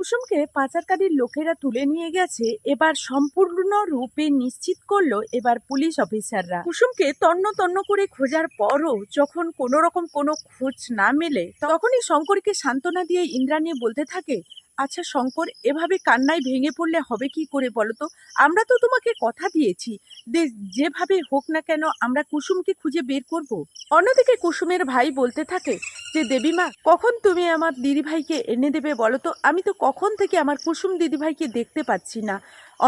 কুসুমকে পাচারকারীর লোকেরা তুলে নিয়ে গেছে, এবার সম্পূর্ণ রূপে নিশ্চিত করল এবার পুলিশ অফিসাররা। কুসুমকে তন্ন তন্ন করে খোঁজার পরও যখন কোনো রকম কোনো খোঁজ না মেলে, তখনই শঙ্করকে সান্ত্বনা দিয়ে ইন্দ্রাণী বলতে থাকে আচ্ছা শঙ্কর, এভাবে কান্নায় ভেঙে পড়লে হবে কি করে বলো তো আমরা তো তোমাকে কথা দিয়েছি। যেভাবে হোক না কেন আমরা কুসুমকে খুঁজে বের করব। অন্যদিকে কুসুমের ভাই বলতে থাকে যে দেবীমা কখন তুমি আমার দিদিভাইকে এনে দেবে বলো তো আমি তো কখন থেকে আমার কুসুম দিদিভাইকে দেখতে পাচ্ছি না।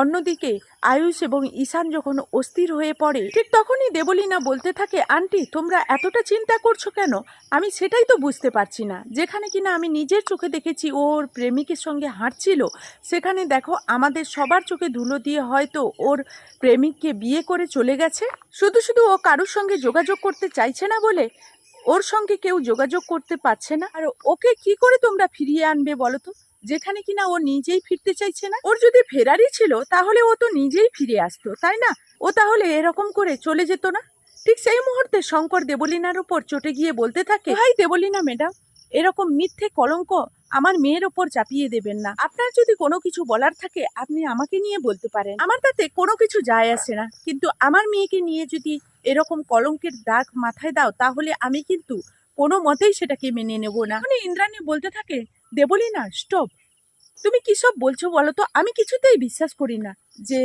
অন্যদিকে আয়ুষ এবং ঈশান যখন অস্থির হয়ে পড়ে, ঠিক তখনই দেবলীনা বলতে থাকে, আন্টি, তোমরা এতটা চিন্তা করছ কেন? আমি সেটাই তো বুঝতে পারছি না। যেখানে কিনা আমি নিজের চোখে দেখেছি ওর প্রেমিকের সঙ্গে হাঁটছিল, সেখানে দেখো আমাদের সবার চোখে ধুলো দিয়ে হয়তো ওর প্রেমিককে বিয়ে করে চলে গেছে। শুধু শুধু ও কারোর সঙ্গে যোগাযোগ করতে চাইছে না বলে ওর সঙ্গে কেউ যোগাযোগ করতে পারছে না। আর ওকে কি করে তোমরা ফিরিয়ে আনবে বলো তো? যেখানে কিনা ও নিজেই ফিরতে চাইছে না। ওর যদি ফেরারই ছিল, তাহলে ও তো নিজেই ফিরে আসতো, তাই না? ও তাহলে এরকম করে চলে যেত না? ঠিক সেই মুহূর্তে শঙ্কর দেবলীনার উপর চটে গিয়ে বলতে থাকে ভাই দেবলীনা ম্যাডাম, এরকম মিথ্যে কলঙ্ক আমার মেয়ের ওপর চাপিয়ে দেবেন না। আপনার যদি কোনো কিছু বলার থাকে, আপনি আমাকে নিয়ে বলতে পারেন। আমার তাতে কোনো কিছু যায় আসে না। কিন্তু আমার মেয়েকে নিয়ে যদি এরকম কলঙ্কের দাগ মাথায় দাও, তাহলে আমি কিন্তু কোনো মতেই সেটাকে মেনে নেব না। মানে ইন্দ্রাণী বলতে থাকে দেবলীনা স্টপ। তুমি কি সব বলছো বলো তো? আমি কিছুতেই বিশ্বাস করি না যে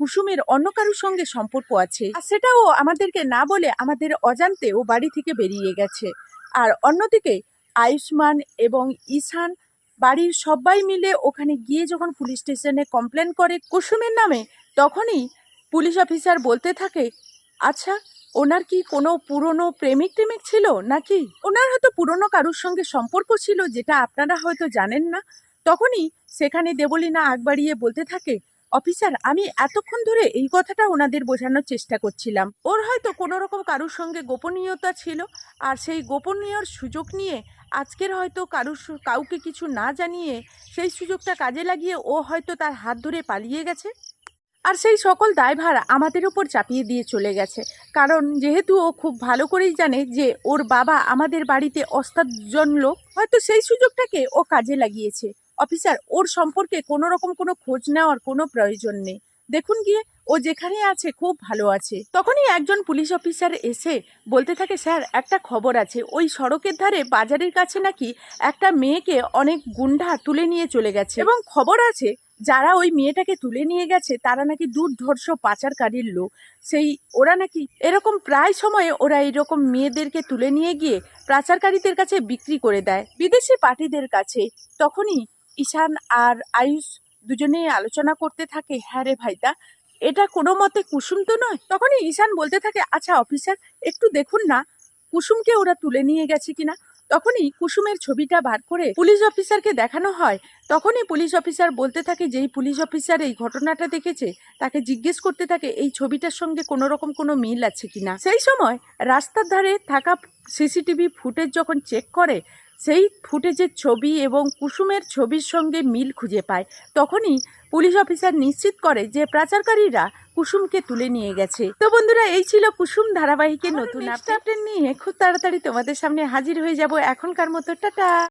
কুসুমের অন্য কারোর সঙ্গে সম্পর্ক আছে। আর সেটাও আমাদেরকে না বলে আমাদের অজান্তে ও বাড়ি থেকে বেরিয়ে গেছে। আর অন্যদিকে আয়ুষ্মান এবং ঈশান বাড়ির সবাই মিলে ওখানে গিয়ে যখন পুলিশ স্টেশনে কমপ্লেন করে কুসুমের নামে, তখনই পুলিশ অফিসার বলতে থাকে আচ্ছা ওনার কি কোনো পুরনো প্রেমিক টেমিক ছিল নাকি? ওনার হয়তো পুরনো কারুর সঙ্গে সম্পর্ক ছিল, যেটা আপনারা হয়তো জানেন না। তখনই সেখানে দেবলীনা আগ বাড়িয়ে বলতে থাকে, অফিসার, আমি এতক্ষণ ধরে এই কথাটা ওনাদের বোঝানোর চেষ্টা করছিলাম। ওর হয়তো কোনো রকম কারুর সঙ্গে গোপনীয়তা ছিল, আর সেই গোপনীয়র সুযোগ নিয়ে আজকের হয়তো কারুর কাউকে কিছু না জানিয়ে সেই সুযোগটা কাজে লাগিয়ে ও হয়তো তার হাত ধরে পালিয়ে গেছে। আর সেই সকল দায়ভার আমাদের উপর চাপিয়ে দিয়ে চলে গেছে। কারণ যেহেতু ও খুব ভালো করেই জানে যে ওর বাবা আমাদের বাড়িতে অস্তাজন লোক, হয়তো সেই সুযোগটাকে ও কাজে লাগিয়েছে। অফিসার, ওর সম্পর্কে কোনো রকম কোনো খোঁজ নেওয়ার কোনো প্রয়োজন নেই। দেখুন গিয়ে, ও যেখানে আছে খুব ভালো আছে। তখনই একজন পুলিশ অফিসার এসে বলতে থাকে, স্যার, একটা খবর আছে। ওই সড়কের ধারে বাজারের কাছে নাকি একটা মেয়েকে অনেক গুন্ডা তুলে নিয়ে চলে গেছে। এবং খবর আছে যারা ওই মেয়েটাকে তুলে নিয়ে গেছে, তারা নাকি দুর্ধর্ষ পাচারকারীর লোক। সেই ওরা নাকি এরকম প্রায় সময়ে ওরা এরকম মেয়েদেরকে তুলে নিয়ে গিয়ে পাচারকারীদের কাছে বিক্রি করে দেয়। বিদেশি পার্টিদের কাছে। তখনই ঈশান আর আয়ুষ দুজনেই আলোচনা করতে থাকে হ্যাঁ রে ভাইটা, এটা কোনো মতে কুসুম তো নয়? তখনই ঈশান বলতে থাকে আচ্ছা অফিসার, একটু দেখুন না, কুসুমকে ওরা তুলে নিয়ে গেছে কিনা? তখনই কুসুমের ছবিটা বার করে পুলিশ অফিসারকে দেখানো হয়, তখনই পুলিশ অফিসার বলতে থাকে যেই পুলিশ অফিসার এই ঘটনাটা দেখেছে, তাকে জিজ্ঞেস করতে থাকে এই ছবিটার সঙ্গে কোনো রকম কোনো মিল আছে কিনা। সেই সময় রাস্তার ধারে থাকা সিসিটিভি ফুটেজ যখন চেক করে সেই ফুটেজের ছবি এবং কুসুমের ছবির সঙ্গে মিল খুঁজে পায়। তখনই পুলিশ অফিসার নিশ্চিত করে যে প্রাচারকারীরা কুসুমকে তুলে নিয়ে গেছে। তো বন্ধুরা এই ছিল কুসুম ধারাবাহিকের নতুন আপডেট নিয়ে। খুব তাড়াতাড়ি তোমাদের সামনে হাজির হয়ে যাব এখনকার মতো। টাটা!